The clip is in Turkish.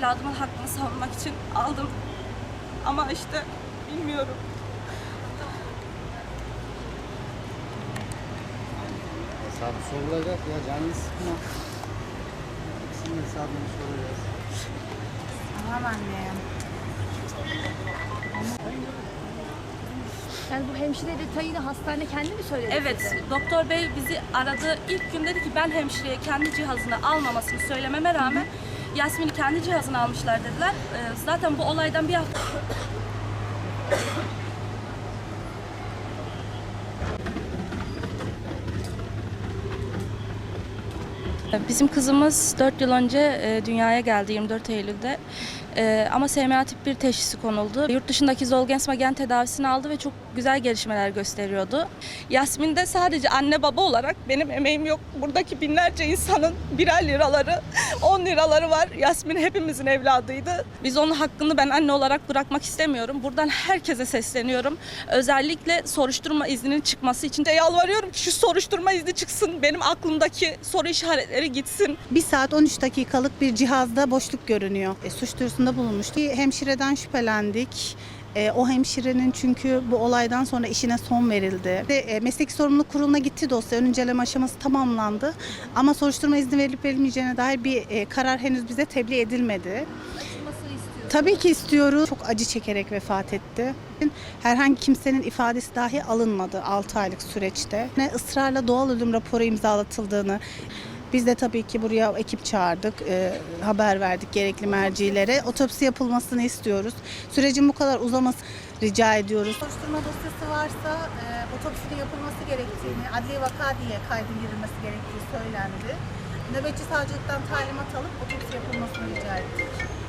evladımın hakkını savunmak için aldım. Ama işte bilmiyorum. Hesabı sorulacak ya canını sıkma. Hepsinin hesabını soracağız. Tamam anne. Yani bu hemşire detayını hastane kendi mi söyledi Evet, size? doktor bey bizi aradı. İlk gün dedi ki ben hemşireye kendi cihazını almamasını söylememe rağmen Yasmin'i kendi cihazını almışlar dediler. Ee, zaten bu olaydan bir hafta Bizim kızımız 4 yıl önce e, dünyaya geldi 24 Eylül'de. E, ama SMA tip 1 teşhisi konuldu. Yurt dışındaki Zolgensma gen tedavisini aldı ve çok güzel gelişmeler gösteriyordu. Yasmin'de sadece anne baba olarak benim emeğim yok. Buradaki binlerce insanın birer liraları, 10 liraları var. Yasmin hepimizin evladıydı. Biz onun hakkını ben anne olarak bırakmak istemiyorum. Buradan herkese sesleniyorum. Özellikle soruşturma izninin çıkması için de yalvarıyorum ki şu soruşturma izni çıksın. Benim aklımdaki soru işaretleri gitsin. 1 saat 13 dakikalık bir cihazda boşluk görünüyor. E, suç duyurusunda bulunmuştu. Bir Hemşireden şüphelendik. E, o hemşirenin çünkü bu olaydan sonra işine son verildi. De, e, mesleki sorumluluk kuruluna gitti dosya. Ön inceleme aşaması tamamlandı. Ama soruşturma izni verilip verilmeyeceğine dair bir e, karar henüz bize tebliğ edilmedi. Tabii ki istiyoruz. Çok acı çekerek vefat etti. Herhangi kimsenin ifadesi dahi alınmadı 6 aylık süreçte. Ne ısrarla doğal ölüm raporu imzalatıldığını, biz de tabii ki buraya ekip çağırdık, e, haber verdik gerekli mercilere. Otopsi yapılmasını istiyoruz. Sürecin bu kadar uzaması rica ediyoruz. Soruşturma dosyası varsa e, otopsinin yapılması gerektiğini, adli vaka diye kaydın girilmesi gerektiği söylendi. Nöbetçi savcılıktan talimat alıp otopsi yapılmasını rica ettik.